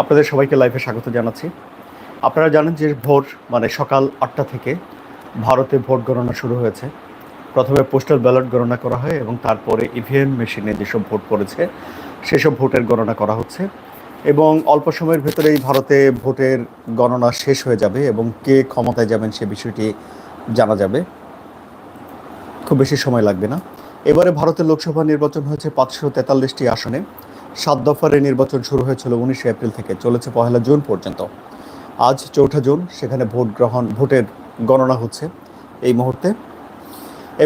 আপনাদের সবাইকে লাইভে স্বাগত জানাচ্ছি। আপনারা জানেন যে ভোর মানে সকাল আটটা থেকে ভারতে ভোট গণনা শুরু হয়েছে। প্রথমে পোস্টাল ব্যালট গণনা করা হয় এবং তারপরে ইভিএম মেশিনে যেসব ভোট পড়েছে, সেসব ভোটের গণনা করা হচ্ছে। এবং অল্প সময়ের ভেতরেই ভারতে ভোটের গণনা শেষ হয়ে যাবে এবং কে ক্ষমতায় যাবেন সে বিষয়টি জানা যাবে। খুব বেশি সময় লাগবে না। এবারে ভারতের লোকসভা নির্বাচন হয়েছে পাঁচশো তেতাল্লিশটি আসনে। সাত দফার এই নির্বাচন শুরু হয়েছিল উনিশে এপ্রিল থেকে। চলেছে পহেলা জুন পর্যন্ত। আজ চৌঠা জুন, সেখানে ভোট গ্রহণ, ভোটের গণনা হচ্ছে এই মুহূর্তে।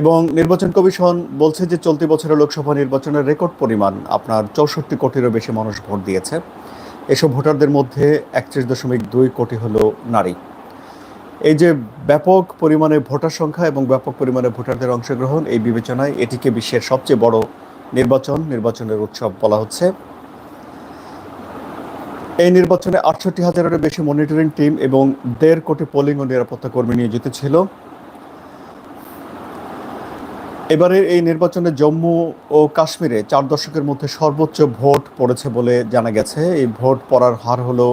এবং নির্বাচন কমিশন বলছে যে চলতি বছরের লোকসভা নির্বাচনের রেকর্ড পরিমাণ আপনার চৌষট্টি কোটিরও বেশি মানুষ ভোট দিয়েছে। এসব ভোটারদের মধ্যে একত্রিশ দশমিক দুই কোটি হলো নারী। এই যে ব্যাপক পরিমাণে ভোটার সংখ্যা এবং ব্যাপক পরিমাণে ভোটারদের অংশগ্রহণ, এই বিবেচনায় এটিকে বিশ্বের সবচেয়ে বড় নির্বাচন, নির্বাচনের উৎসব বলা হচ্ছে। এই নির্বাচনে আটষট্টি হাজারেরও বেশি মনিটরিং টিম এবং দেড় কোটি পোলিং ও নিরাপত্তা কর্মী নিয়োজিত ছিল। এবারের এই নির্বাচনে জম্মু ও কাশ্মীরে চার দশকের মধ্যে সর্বোচ্চ ভোট পড়েছে বলে জানা গেছে। এই ভোট পড়ার হার হলো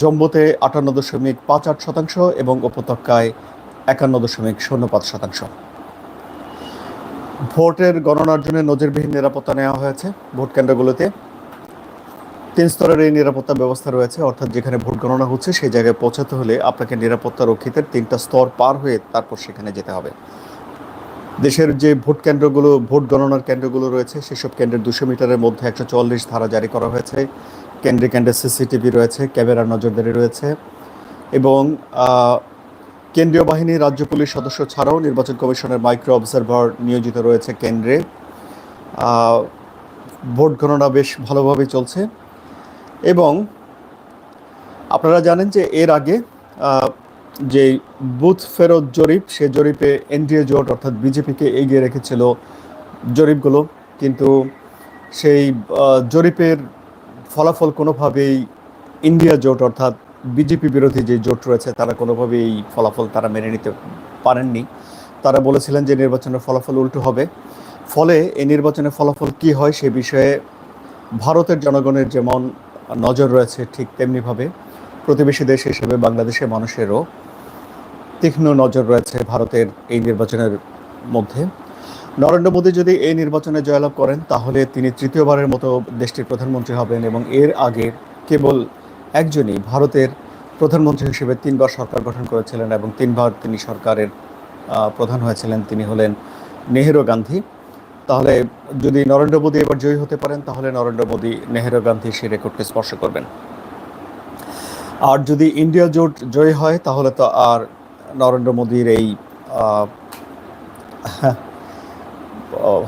জম্মুতে আটান্ন দশমিক পাঁচ আট শতাংশ এবং উপত্যকায় একান্ন দশমিক শূন্য পাঁচ শতাংশ। ভোটের গণনার জন্য নজিরবিহীন নিরাপত্তা নেওয়া হয়েছে ভোট কেন্দ্রগুলোতে। তিন স্তরের এই নিরাপত্তা ব্যবস্থা রয়েছে, অর্থাৎ যেখানে ভোট গণনা হচ্ছে সেই জায়গায় পৌঁছাতে হলে আপনাকে নিরাপত্তা রক্ষিতের তিনটা স্তর পার হয়ে তারপর সেখানে যেতে হবে। দেশের যে ভোট কেন্দ্রগুলো, ভোট গণনার কেন্দ্রগুলো রয়েছে, সেসব কেন্দ্রের দুশো মিটারের মধ্যে একশো চল্লিশ ধারা জারি করা হয়েছে। কেন্দ্রে কেন্দ্রে সিসিটিভি রয়েছে, ক্যামেরার নজরদারি রয়েছে এবং কেন্দ্রীয় বাহিনী, রাজ্য পুলিশ সদস্য ছাড়াও নির্বাচন কমিশনের মাইক্রো অবজারভার নিয়োজিত রয়েছে কেন্দ্রে। ভোট গণনা বেশ ভালোভাবে চলছে। এবং আপনারা জানেন যে এর আগে যে বুথ ফেরত জরিপ, সে জরিপে এনডিএ জোট অর্থাৎ বিজেপিকে এগিয়ে রেখেছিল জরিপগুলো। কিন্তু সেই জরিপের ফলাফল কোনোভাবেই ইন্ডিয়া জোট অর্থাৎ বিজেপি বিরোধী যে জোট রয়েছে, তারা কোনোভাবেই এই ফলাফল তারা মেনে নিতে পারেননি। তারা বলেছিলেন যে নির্বাচনের ফলাফল উল্টো হবে। ফলে এই নির্বাচনের ফলাফল কি হয় সে বিষয়ে ভারতের জনগণের যেমন নজর রয়েছে ঠিক তেমনিভাবে প্রতিবেশী দেশ হিসেবে বাংলাদেশের মানুষেরও তীক্ষ্ণ নজর রয়েছে ভারতের এই নির্বাচনের মধ্যে। নরেন্দ্র মোদী যদি এই নির্বাচনে জয়লাভ করেন, তাহলে তিনি তৃতীয়বারের মতো দেশটির প্রধানমন্ত্রী হবেন এবং এর আগে কেবল একজনই ভারতের প্রধানমন্ত্রী হিসেবে তিনবার সরকার গঠন করেছিলেন এবং তিনবার তিনি সরকারের প্রধান হয়েছিলেন। তিনি হলেন নেহেরু গান্ধী। তাহলে যদি নরেন্দ্র মোদী এবার জয়ী হতে পারেন, তাহলে নরেন্দ্র মোদী নেহেরু গান্ধী সেই রেকর্ডকে স্পর্শ করবেন। আর যদি ইন্ডিয়া জোট জয়ী হয়, তাহলে তো আর নরেন্দ্র মোদীর এই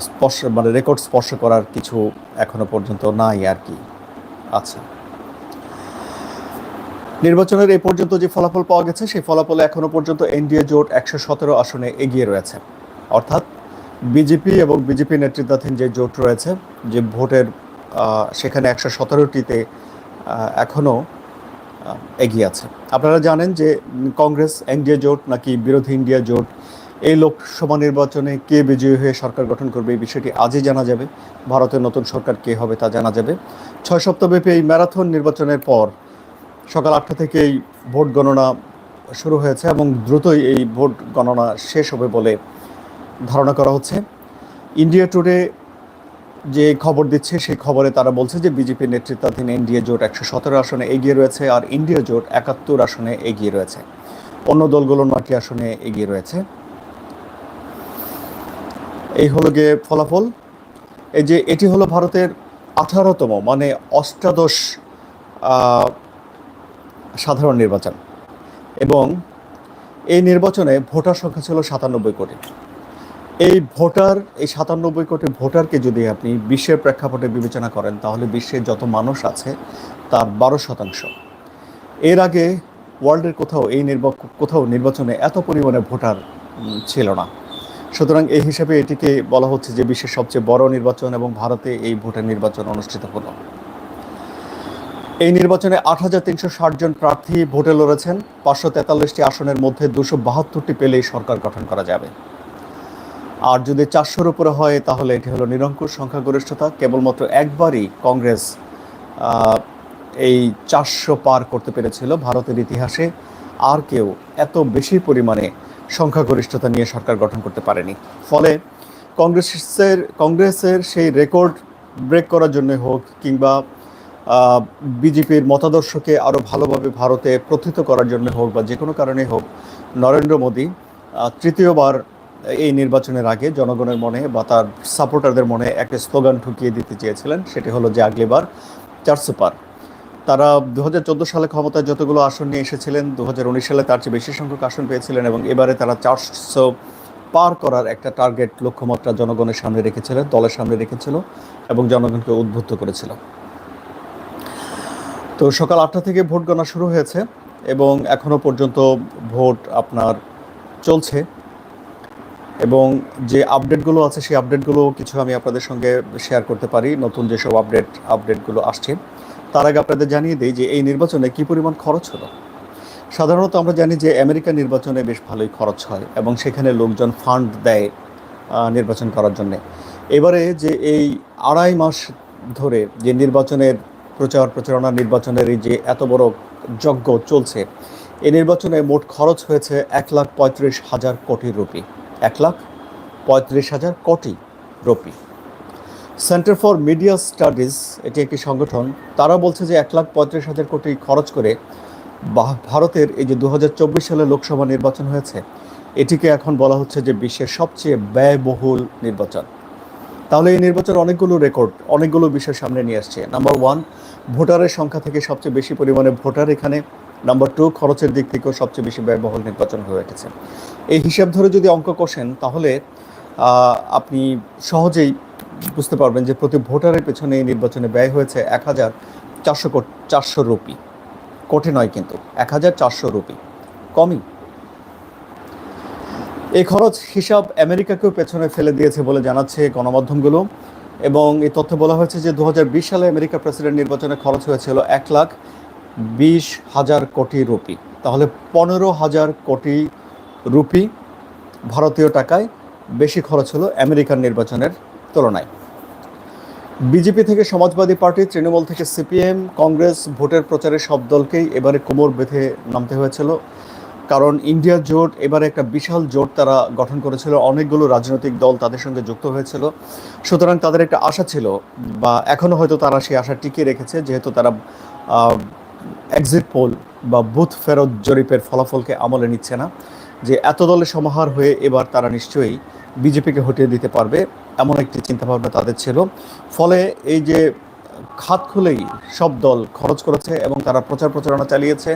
স্পর্শ মানে রেকর্ড স্পর্শ করার কিছু এখনও পর্যন্ত নাই আর কি আচ্ছা নির্বাচনের এই পর্যন্ত যে ফলাফল পাওয়া গেছে, সেই ফলাফলে এখনও পর্যন্ত এনডিএ জোট একশো সতেরো আসনে এগিয়ে রয়েছে। অর্থাৎ বিজেপি এবং বিজেপি নেতৃত্বাধীন যে জোট রয়েছে, যে ভোটের সেখানে একশো সতেরোটিতে এখনও এগিয়ে আছে। আপনারা জানেন যে কংগ্রেস, এনডিএ জোট নাকি বিরোধী ইন্ডিয়া জোট, এই লোকসভা নির্বাচনে কে বিজয়ী হয়ে সরকার গঠন করবে এই বিষয়টি আজই জানা যাবে। ভারতের নতুন সরকার কে হবে তা জানা যাবে। ছয় সপ্তাহব্যাপী এই ম্যারাথন নির্বাচনের পর সকাল আটটা থেকেই ভোট গণনা শুরু হয়েছে এবং দ্রুতই এই ভোট গণনা শেষ হবে বলে ধারণা করা হচ্ছে। ইন্ডিয়া টুডে যে খবর দিচ্ছে, সেই খবরে তারা বলছে যে বিজেপি নেতৃত্বাধীন এনডিএ জোট একশো সতেরো আসনে এগিয়ে রয়েছে আর ইন্ডিয়া জোট একাত্তর আসনে এগিয়ে রয়েছে। অন্য দলগুলো নয়টি আসনে এগিয়ে রয়েছে। এই হলো গিয়ে ফলাফল। এই যে এটি হলো ভারতের আঠারোতম মানে অষ্টাদশ সাধারণ নির্বাচন। এবং এই নির্বাচনে ভোটার সংখ্যা ছিল সাতানব্বই কোটি। এই ভোটার, এই সাতানব্বই কোটি ভোটারকে যদি আপনি বিশ্বের প্রেক্ষাপটে বিবেচনা করেন, তাহলে বিশ্বের যত মানুষ আছে, তার বারো শতাংশ। এর আগে ওয়ার্ল্ডের কোথাও এই নির্বা, কোথাও নির্বাচনে এত পরিমাণে ভোটার ছিল না। সুতরাং এই হিসাবে এটিকে বলা হচ্ছে যে বিশ্বের সবচেয়ে বড় নির্বাচন এবং ভারতে এই ভোটের নির্বাচন অনুষ্ঠিত হলো। এই নির্বাচনে আট হাজার তিনশো ষাট জন প্রার্থী ভোটে লড়েছেন। পাঁচশো তেতাল্লিশটি আসনের মধ্যে দুশো বাহাত্তরটি পেলেই সরকার গঠন করা যাবে। আর যদি চারশোর উপরে হয়, তাহলে এটি হলো নিরঙ্কুশ সংখ্যাগরিষ্ঠতা। কেবলমাত্র একবারই কংগ্রেস এই চারশো পার করতে পেরেছিল ভারতের ইতিহাসে। আর কেউ এত বেশি পরিমাণে সংখ্যাগরিষ্ঠতা নিয়ে সরকার গঠন করতে পারেনি। ফলে কংগ্রেসের কংগ্রেসের সেই রেকর্ড ব্রেক করার জন্য হোক কিংবা বিজেপির মতাদর্শকে আরও ভালোভাবে ভারতে প্রথিত করার জন্য হোক বা যে কোনো কারণে হোক, নরেন্দ্র মোদী তৃতীয়বার এই নির্বাচনের আগে জনগণের মনে বা তার সাপোর্টারদের মনে একটা স্লোগান ঢুকিয়ে দিতে চেয়েছিলেন, সেটি হলো যে আগলিবার চারশো পার তারা দু হাজার চোদ্দ সালে ক্ষমতায় যতগুলো আসন নিয়ে এসেছিলেন দু হাজার উনিশ সালে তার চেয়ে বেশি সংখ্যক আসন পেয়েছিলেন এবং এবারে তারা চারশো পার করার একটা টার্গেট লক্ষ্যমাত্রা জনগণের সামনে রেখেছিলেন, দলের সামনে রেখেছিল এবং জনগণকে উদ্বুদ্ধ করেছিল। তো সকাল আটটা থেকে ভোট গণনা শুরু হয়েছে এবং এখনও পর্যন্ত ভোট আপনার চলছে। এবং যে আপডেটগুলো আছে, সেই আপডেটগুলো কিছু আমি আপনাদের সঙ্গে শেয়ার করতে পারি। নতুন যেসব আপডেট আপডেটগুলো আসছে, তার আগে আপনাদের জানিয়ে দিই যে এই নির্বাচনে কি পরিমাণ খরচ হলো? সাধারণত আমরা জানি যে আমেরিকা নির্বাচনে বেশ ভালোই খরচ হয় এবং সেখানে লোকজন ফান্ড দেয় নির্বাচন করার জন্যে। এবারে যে এই আড়াই মাস ধরে যে নির্বাচনের প্রচার প্রচারণা নির্বাচনের এই যে এত বড় যজ্ঞ চলছে, এই নির্বাচনে মোট খরচ হয়েছে এক লাখ পঁয়ত্রিশ হাজার কোটি রুপি। এক লাখ পঁয়ত্রিশ হাজার কোটি rupee. Centre for Media Studies, এটি একটি সংগঠন, তারা বলছে যে এক লাখ পঁয়ত্রিশ হাজার কোটি খরচ করে ভারতের এই যে দু হাজার চব্বিশ সালে লোকসভা নির্বাচন হয়েছে, এটিকে এখন বলা হচ্ছে যে বিশ্বের সবচেয়ে ব্যয়বহুল নির্বাচন। তাহলে এই নির্বাচন অনেকগুলো রেকর্ড অনেকগুলো বিষয় সামনে নিয়ে আসছে। নাম্বার ওয়ান ভোটারের সংখ্যা থেকে সবচেয়ে বেশি পরিমাণে ভোটার এখানে। নাম্বার টু খরচের দিক থেকেও সবচেয়ে বেশি ব্যয়বহুল নির্বাচন হয়ে উঠেছে। এই হিসাব ধরে যদি অঙ্ক কষেন, তাহলে আপনি সহজেই বুঝতে পারবেন যে প্রতি ভোটারের পেছনে এই নির্বাচনে ব্যয় হয়েছে এক হাজার চারশো চারশো রুপি। কোটি নয় কিন্তু, এক হাজার চারশো রুপি। কমই। এই খরচ হিসাব আমেরিকাকেও পেছনে ফেলে দিয়েছে বলে জানাচ্ছে গণমাধ্যমগুলো। এবং এই তথ্য বলা হয়েছে যে দু হাজার বিশ সালে আমেরিকা প্রেসিডেন্ট নির্বাচনে খরচ হয়েছিল এক লাখ বিশ হাজার কোটি রুপি। তাহলে পনেরো হাজার কোটি রুপি ভারতীয় টাকায় বেশি খরচ হলো আমেরিকান নির্বাচনের তুলনায়। বিজেপি থেকে সমাজবাদী পার্টি, তৃণমূল থেকে সিপিএম, কংগ্রেস ভোটের প্রচারে সব দলকেই এবারে কোমর বেঁধে নামতে হয়েছিল। কারণ ইন্ডিয়া জোট এবারে একটা বিশাল জোট তারা গঠন করেছিল। অনেকগুলো রাজনৈতিক দল তাদের সঙ্গে যুক্ত হয়েছিল। সুতরাং তাদের একটা আশা ছিল বা এখনও হয়তো তারা সেই আশা টিকিয়ে রেখেছে, যেহেতু তারা এক্সিট পোল বা বুথ ফেরত জরিপের ফলাফলকে আমলে নিচ্ছে না। যে এত দলের সমাহার হয়ে এবার তারা নিশ্চয়ই বিজেপিকে হটিয়ে দিতে পারবে, এমন একটি চিন্তাভাবনা তাদের ছিল। ফলে এই যে খাত খুলেই সব দল খরচ করেছে এবং তারা প্রচার প্রচারণা চালিয়েছে।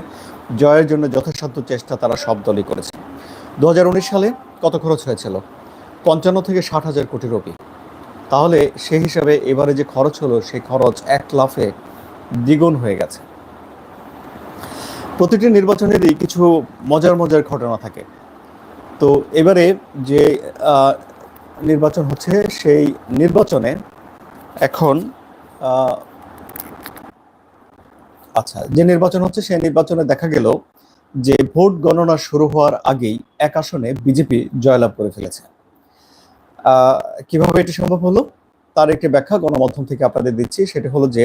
জয়ের জন্য যথাসাধ্য চেষ্টা তারা সব দলই করেছে। দু হাজার উনিশ সালে কত খরচ হয়েছিল? পঞ্চান্ন থেকে ষাট হাজার কোটি রুপি। তাহলে সেই হিসাবে এবারে যে খরচ হলো সেই খরচ এক লাফে দ্বিগুণ হয়ে গেছে। প্রতিটি নির্বাচনেরই কিছু মজার মজার ঘটনা থাকে। তো এবারে যে নির্বাচন হচ্ছে, সেই নির্বাচনে এখন আচ্ছা যে নির্বাচন হচ্ছে সেই নির্বাচনে দেখা গেল যে ভোট গণনা শুরু হওয়ার আগেই এক আসনে বিজেপি জয়লাভ করে ফেলেছে। কীভাবে এটি সম্ভব হলো? তার একটি ব্যাখ্যা গণমাধ্যম থেকে আপনাদের দিচ্ছি। সেটা হলো যে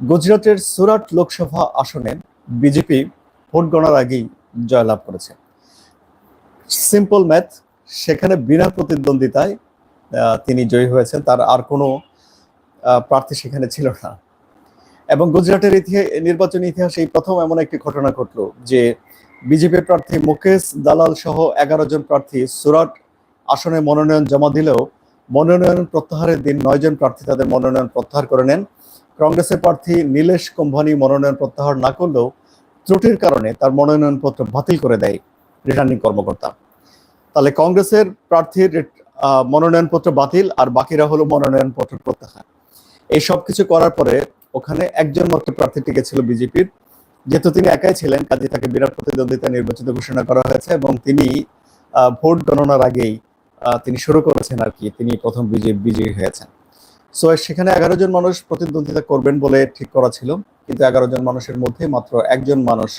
গুজরাটের সুরাট লোকসভা আসনে বিজেপি ভোট গণার আগেই জয়লাভ করেছে। সিম্পল ম্যাথ, সেখানে বিনা প্রতিদ্বন্দ্বিতায় তিনি জয়ী হয়েছেন। তার আর কোনো প্রার্থী সেখানে ছিল না। এবং গুজরাটের নির্বাচনী ইতিহাসে এই প্রথম এমন একটি ঘটনা ঘটলো যে বিজেপি প্রার্থী মুকেশ দালাল সহ এগারো জন প্রার্থী সুরাট আসনে মনোনয়ন জমা দিলেও মনোনয়ন প্রত্যাহারের দিন নয় জন প্রার্থী তাদের মনোনয়ন প্রত্যাহার করে নেন। কংগ্রেসের প্রার্থী নীলেশ কুম্ভানি মনোনয়ন প্রত্যাহার না করলেও ত্রুটির কারণে তার মনোনয়নপত্র বাতিল করে দেয় রিটার্নিং কর্মকর্তা। তাহলে কংগ্রেসের প্রার্থীর মনোনয়নপত্র বাতিল আর বাকিরা হলো মনোনয়নপত্র প্রত্যাহার। এই সব কিছু করার পরে ওখানে একজন মাত্র প্রার্থী টিকেছিল বিজেপির। যেহেতু তিনি একাই ছিলেন, কাজে তাকে বিরাট প্রতিদ্বন্দ্বিতা নির্বাচিত ঘোষণা করা হয়েছে এবং তিনি ভোট গণনার আগেই তিনি শুরু করেছেন আর কি, তিনি প্রথম বিজেপি বিজয়ী হয়েছেন। সো, সেখানে এগারো জন মানুষ প্রতিদ্বন্দ্বিতা করবেন বলে ঠিক করা ছিল, কিন্তু এগারো জন মানুষের মধ্যে মাত্র একজন মানুষ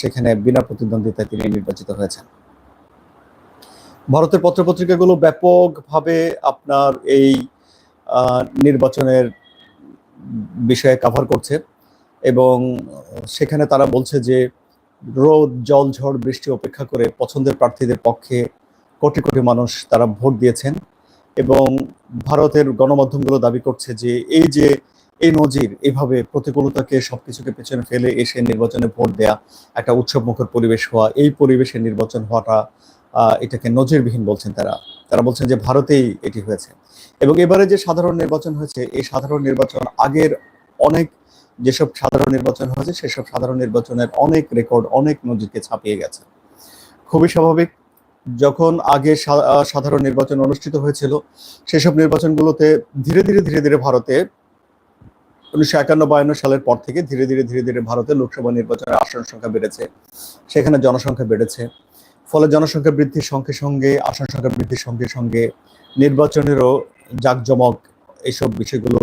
সেখানে বিনা প্রতিদ্বন্দ্বিতায় তিনি নির্বাচিত হয়েছেন। ভারতের পত্রপত্রিকাগুলো ব্যাপকভাবে আপনার এই নির্বাচনের বিষয়ে কভার করছে এবং সেখানে তারা বলছে যে রোদ, জল, ঝড়, বৃষ্টি অপেক্ষা করে পছন্দের প্রার্থীদের পক্ষে কোটি কোটি মানুষ তারা ভোট দিয়েছেন এবং ভারতের গণমাধ্যমগুলো দাবি করছে যে এই যে এই নজির, এভাবে প্রতিকূলতাকে সবকিছুকে পেছনে ফেলে এসে নির্বাচনে ভোট দেয়া একটা উৎসব মুখর পরিবেশ হওয়া, এই পরিবেশে নির্বাচন হওয়াটা এটাকে নজিরবিহীন বলছেন তারা। তারা বলছেন যে ভারতেই এটি হয়েছে। এবং এবারে যে সাধারণ নির্বাচন হয়েছে, এই সাধারণ নির্বাচন আগের অনেক যেসব সাধারণ নির্বাচন হয়েছে, সেসব সাধারণ নির্বাচনের অনেক রেকর্ড, অনেক নজিরকে ছাপিয়ে গেছে। খুবই স্বাভাবিক, যখন আগে সাধারণ নির্বাচন অনুষ্ঠিত হয়েছিল, সেসব নির্বাচনগুলোতে ধীরে ধীরে ধীরে ধীরে ভারতে উনিশশো একান্ন বায়ান্ন সালের পর থেকে ধীরে ধীরে ধীরে ধীরে ভারতে লোকসভা নির্বাচনের আসন সংখ্যা বেড়েছে, সেখানে জনসংখ্যা বেড়েছে। ফলে জনসংখ্যা বৃদ্ধির সঙ্গে সঙ্গে, আসন সংখ্যা বৃদ্ধির সঙ্গে সঙ্গে নির্বাচনেরও জাঁকজমক এইসব বিষয়গুলো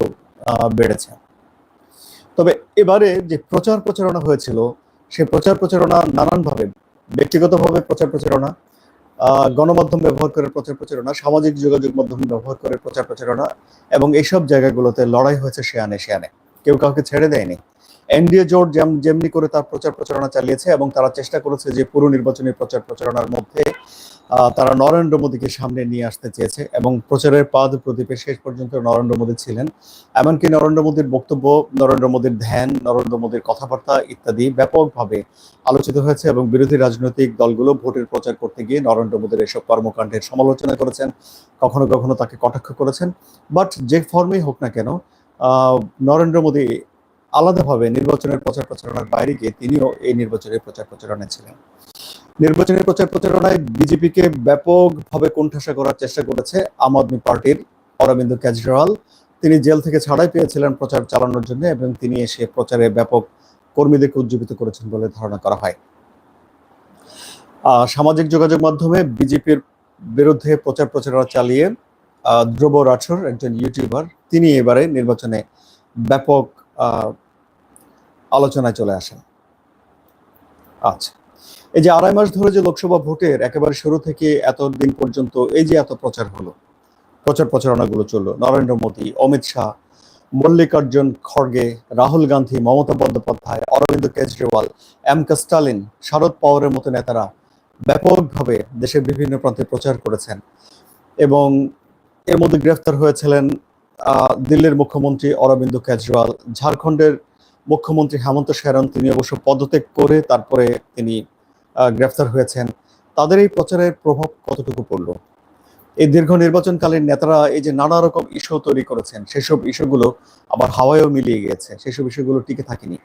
বেড়েছে। তবে এবারে যে প্রচার প্রচারণা হয়েছিল, সে প্রচার প্রচারণা নানানভাবে, ব্যক্তিগতভাবে প্রচার প্রচারণা গণমাধ্যম ব্যবহার করে প্রচার প্রচারণা, সামাজিক যোগাযোগ মাধ্যম ব্যবহার করে প্রচার প্রচারণা এবং এইসব জায়গাগুলোতে লড়াই হয়েছে শেয়ানে শেয়ানে কেউ কাউকে ছেড়ে দেয়নি। এনডিএ জোট যেমনি করে তার প্রচার প্রচারণা চালিয়েছে এবং তারা চেষ্টা করেছে যে পুরো নির্বাচনী প্রচার প্রচারণার মধ্যে তারা নরেন্দ্র মোদীকে সামনে নিয়ে আসতে চেয়েছে এবং প্রচারের পাদ প্রদীপে শেষ পর্যন্ত নরেন্দ্র মোদী ছিলেন। এমনকি নরেন্দ্র মোদীর বক্তব্য, নরেন্দ্র মোদীর ধ্যান, নরেন্দ্র মোদীর কথাবার্তা ইত্যাদি ব্যাপকভাবে আলোচিত হয়েছে এবং বিরোধী রাজনৈতিক দলগুলো ভোটের প্রচার করতে গিয়ে নরেন্দ্র মোদীর এসব কর্মকাণ্ডের সমালোচনা করেছেন, কখনো কখনো তাকে কটাক্ষ করেছেন। বাট যে ফর্মেই হোক না কেন নরেন্দ্র মোদী আলাদাভাবে নির্বাচনের প্রচার প্রচারণার বাইরে গিয়ে তিনিও এই নির্বাচনের প্রচার প্রচারণায় ছিলেন। নির্বাচনের প্রচার প্রচারণায় বিজেপিকে ব্যাপকভাবে কোণঠাসা করার চেষ্টা করেছে আম আদমি পার্টির অরবিন্দ কেজরিওয়াল। তিনি জেল থেকে ছাড়াই পেয়েছিলেন প্রচার চালানোর জন্য এবং তিনি এসে প্রচারে ব্যাপক কর্মীদেরকে উজ্জীবিত করেছেন বলে ধারণা করা হয়। সামাজিক যোগাযোগ মাধ্যমে বিজেপির বিরুদ্ধে প্রচার প্রচারণা চালিয়ে ধ্রুব রাঠোর একজন ইউটিউবার, তিনি এবারে নির্বাচনে ব্যাপক আলোচনায় চলে আসেন। আচ্ছা এই যে আড়াই মাস ধরে যে লোকসভা ভোটের একেবারে শুরু থেকে এত দিন পর্যন্ত এই যে এত প্রচার হলো, প্রচার প্রচারণাগুলো চলল, নরেন্দ্র মোদী, অমিত শাহ, মল্লিকার্জুন খড়গে, রাহুল গান্ধী, মমতা বন্দ্যোপাধ্যায়, অরবিন্দ কেজরিওয়াল, এম কে স্টালিন, শারদ পাওয়ারের মতো নেতারা ব্যাপকভাবে দেশের বিভিন্ন প্রান্তে প্রচার করেছেন এবং এর মধ্যে গ্রেফতার হয়েছিলেন দিল্লির মুখ্যমন্ত্রী অরবিন্দ কেজরিওয়াল, ঝাড়খণ্ডের মুখ্যমন্ত্রী হেমন্ত সোরেন তিনি অবশ্য পদত্যাগ করে তারপরে তিনি গ্রেফতার হয়েছেন। তাদের এই প্রচারের প্রভাব কতটুকু পড়ল? এই দীর্ঘ নির্বাচনকালীন নেতারা এই যে নানা রকম ইস্যু তৈরি করেছেন, সেসব ইস্যুগুলো আবার হাওয়ায়ও মিলিয়ে গিয়েছে, সেসব ইস্যুগুলো টিকে থাকেনি।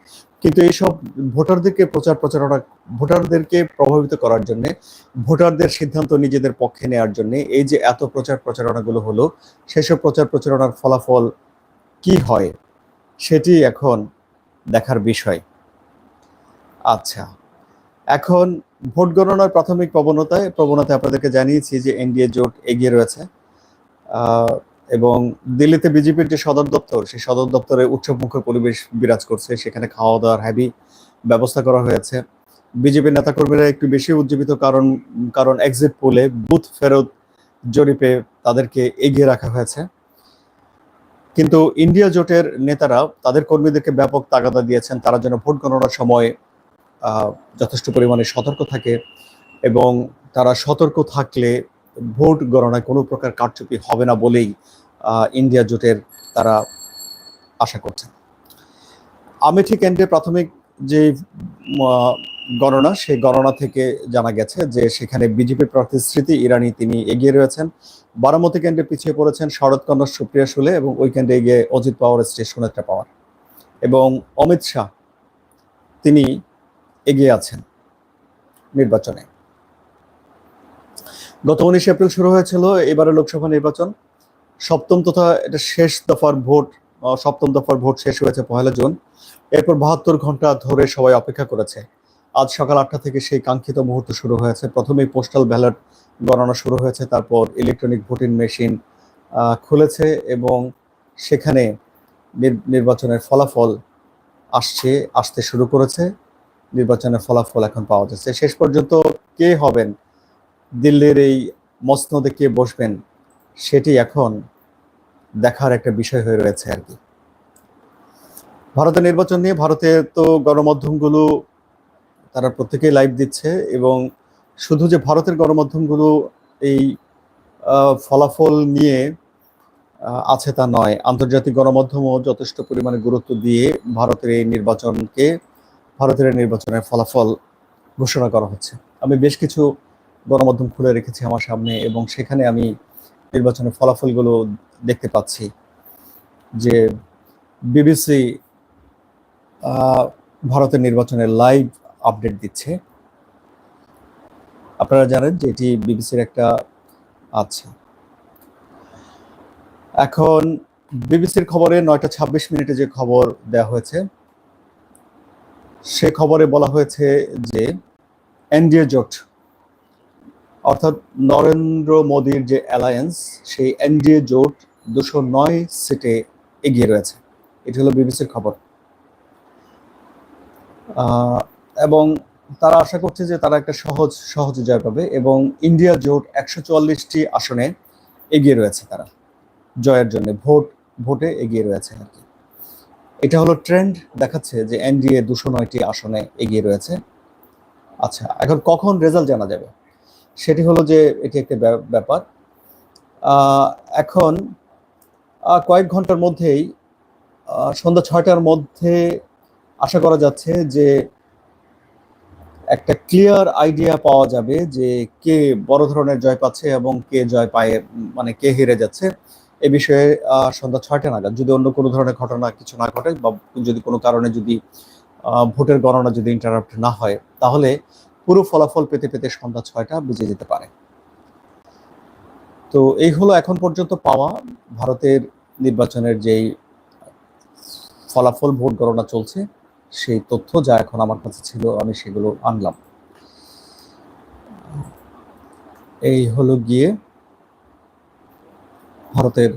কিন্তু এইসব ভোটারদেরকে প্রচার প্রচারণা, ভোটারদেরকে প্রভাবিত করার জন্য, ভোটারদের সিদ্ধান্ত নিজেদের পক্ষে নেওয়ার জন্য এই যে এত প্রচার প্রচারণাগুলো হলো, সেসব প্রচার প্রচারণার ফলাফল কি হয়? সেটি এখন দেখার বিষয়। আচ্ছা এখন ভোট গণনার প্রাথমিক প্রবণতায় প্রবণতায় আপনাদেরকে জানিয়েছি যে এনডিএ জোট এগিয়ে রয়েছে। এবং দিল্লিতে বিজেপির যে সদর দপ্তর, সেই সদর দপ্তরে উৎসবমুখর পরিবেশ বিরাজ করছে। সেখানে খাওয়া দাওয়ার হ্যাবি ব্যবস্থা করা হয়েছে। বিজেপির নেতাকর্মীরা একটু বেশি উজ্জীবিত কারণ কারণ এক্সিট পোলে বুথ ফেরত জরিপে তাদেরকে এগিয়ে রাখা হয়েছে। কিন্তু ইন্ডিয়া জোটের নেতারা তাদের কর্মীদেরকে ব্যাপক তাগাদা দিয়েছেন। তারা যেন ভোট গণনার সময় যথেষ্ট পরিমাণে সতর্ক থাকে এবং তারা সতর্ক থাকলে ভোট গণনায় কোনো প্রকার কারচুপি হবে না বলেই ইন্ডিয়া জোটের তারা আশা করছেন। আমেঠি কেন্দ্রে প্রাথমিক যে গণনা, সেই গণনা থেকে জানা গেছে যে সেখানে বিজেপি প্রার্থী স্মৃতি ইরানি তিনি এগিয়ে রয়েছেন। বারামতি কেন্দ্রে পিছিয়ে পড়েছেন শরৎ কন্যা সুপ্রিয়া সুলে এবং ওই কেন্দ্রে এগিয়ে অজিত পাওয়ার স্টে সুনেত্রা পাওয়ার এবং অমিত শাহ তিনি এগিয়ে আছেন নির্বাচনে। গত উনিশ এপ্রিল শুরু হয়েছিল এবারে লোকসভা নির্বাচন। সপ্তম তথা এটা শেষ দফার ভোট সপ্তম দফার ভোট শেষ হয়েছে পহেলা জুন। এরপর বাহাত্তর ঘণ্টা ধরে সবাই অপেক্ষা করেছে। আজ সকাল আটটা থেকে সেই কাঙ্ক্ষিত মুহূর্ত শুরু হয়েছে। প্রথমেই পোস্টাল ব্যালট গণনা শুরু হয়েছে, তারপর ইলেকট্রনিক ভোটিং মেশিন খুলেছে এবং সেখানে নির- নির্বাচনের ফলাফল আসছে, আসতে শুরু করেছে। নির্বাচনের ফলাফল এখন পাওয়া যাচ্ছে। শেষ পর্যন্ত কে হবেন? দিল্লির এই মসনদে কে বসবেন? সেটি এখন দেখার একটা বিষয় হয়ে রয়েছে আর কি। ভারতের নির্বাচন নিয়ে ভারতে তো গণমাধ্যমগুলো, তারা প্রত্যেকেই লাইভ দিচ্ছে এবং শুধু যে ভারতের গণমাধ্যমগুলো এই ফলাফল নিয়ে আছে তা নয়। আন্তর্জাতিক গণমাধ্যমও যথেষ্ট পরিমাণে গুরুত্ব দিয়ে ভারতের এই নির্বাচনকে, ভারতের এই নির্বাচনের ফলাফল ঘোষণা করা হচ্ছে। আমি বেশ কিছু গণমাধ্যম খুলে রেখেছি আমার সামনে এবং সেখানে আমি নির্বাচনের ফলাফলগুলো দেখতে পাচ্ছি যে বিবিসি ভারতের নির্বাচনের লাইভ আপডেট দিচ্ছে। আপনারা জানেন যে এটি বিবিসির একটা আচ্ছা। এখন বিবিসির খবরে নয়টা ছাব্বিশ মিনিটে যে খবর দেয়া হয়েছে, সে খবরে বলা হয়েছে যে এনডিএ জোট অর্থাৎ নরেন্দ্র মোদীর যে অ্যালায়েন্স সেই এনডিএ জোট দুশো নয় সিটে এগিয়ে রয়েছে। এটি হলো বিবিসির খবর। এবং তারা আশা করছে যে তারা একটা সহজ, সহজে জয় পাবে এবং ইন্ডিয়া জোট একশো চুয়াল্লিশটি আসনে এগিয়ে রয়েছে তারা। জয়ের জন্য ভোট, ভোটে এগিয়ে রয়েছে আর কি। এটা হলো ট্রেন্ড দেখাচ্ছে যে এনডিএ দুশো নয়টি আসনে এগিয়ে রয়েছে। আচ্ছা এখন কখন রেজাল্ট জানা যাবে? সেটি হলো যে এটি একটা ব্যা- ব্যাপার। এখন কয়েক ঘণ্টার মধ্যেই সন্ধ্যা ছয়টার মধ্যে আশা করা যাচ্ছে যে একটা ক্লিয়ার আইডিয়া পাওয়া যাবে যে কে বড় ধরনের জয় পাচ্ছে এবং কে জয় পায় মানে কে হেরে যাচ্ছে। এ বিষয়ে সন্ধ্যা ছয়টা নাগাদ। যদি অন্য কোনো ধরনের ঘটনা কিছু না ঘটে বা যদি কোনো কারণে যদি ভোটের গণনা যদি ইন্টারাপ্ট না হয়, তাহলে পুরো ফলাফল পেতে পেতে সন্ধ্যা ছয়টা বেজে যেতে পারে। তো এই হলো এখন পর্যন্ত পাওয়া ভারতের নির্বাচনের যেই ফলাফল, ভোট গণনা চলছে, সেই তথ্য যা এখন আমার কাছে ছিল আমি সেগুলো আনলাম। এই হলো গিয়ে ভারতের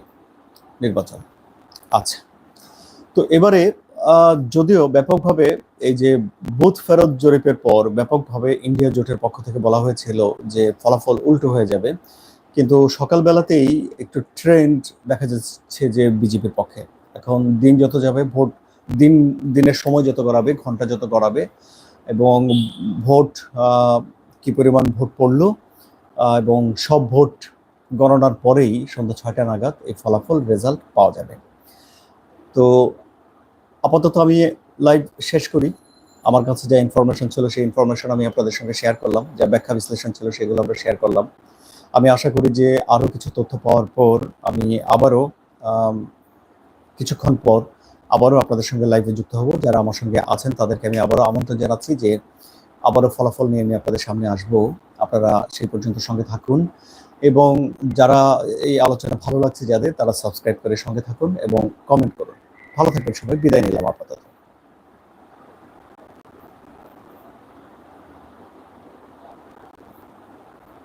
নির্বাচন। আচ্ছা তো এবারে যদিও ব্যাপকভাবে এই যে বুথ ফেরত জরিপের পর ব্যাপকভাবে ইন্ডিয়া জোটের পক্ষ থেকে বলা হয়েছিল যে ফলাফল উল্টো হয়ে যাবে। কিন্তু সকালবেলাতেই একটু ট্রেন্ড দেখা যাচ্ছে যে বিজেপির পক্ষে। এখন দিন যত যাবে, ভোট দিন, দিনের সময় যত গড়াবে, ঘণ্টা যত গড়াবে, এবং ভোট কি পরিমাণ ভোট পড়ল এবং সব ভোট গণনার পরেই সন্ধ্যা ছয়টা নাগাদ এই ফলাফল রেজাল্ট পাওয়া যাবে। তো আপাতত আমি লাইভ শেষ করি। আমার কাছে যা ইনফরমেশন ছিল, সেই ইনফরমেশন আমি আপনাদের সঙ্গে শেয়ার করলাম। যা ব্যাখ্যা বিশ্লেষণ ছিল, সেগুলো আমরা শেয়ার করলাম। আমি আশা করি যে আরও কিছু তথ্য পাওয়ার পর আমি আবারও কিছুক্ষণ পর আবারও আপনাদের সঙ্গে লাইভে যুক্ত হব। যারা আমার সঙ্গে আছেন, তাদেরকে আমি আবারও আমন্ত্রণ জানাচ্ছি যে আবারও ফলাফল নিয়ে আমি আপনাদের সামনে আসব। আপনারা সেই পর্যন্ত সঙ্গে থাকুন। এবং যারা এই আলোচনা ভালো লাগছে যাদের, তারা সাবস্ক্রাইব করে সঙ্গে থাকুন এবং কমেন্ট করুন। ভালো থাকবেন সবাই বিদায় নিলাম আপাতত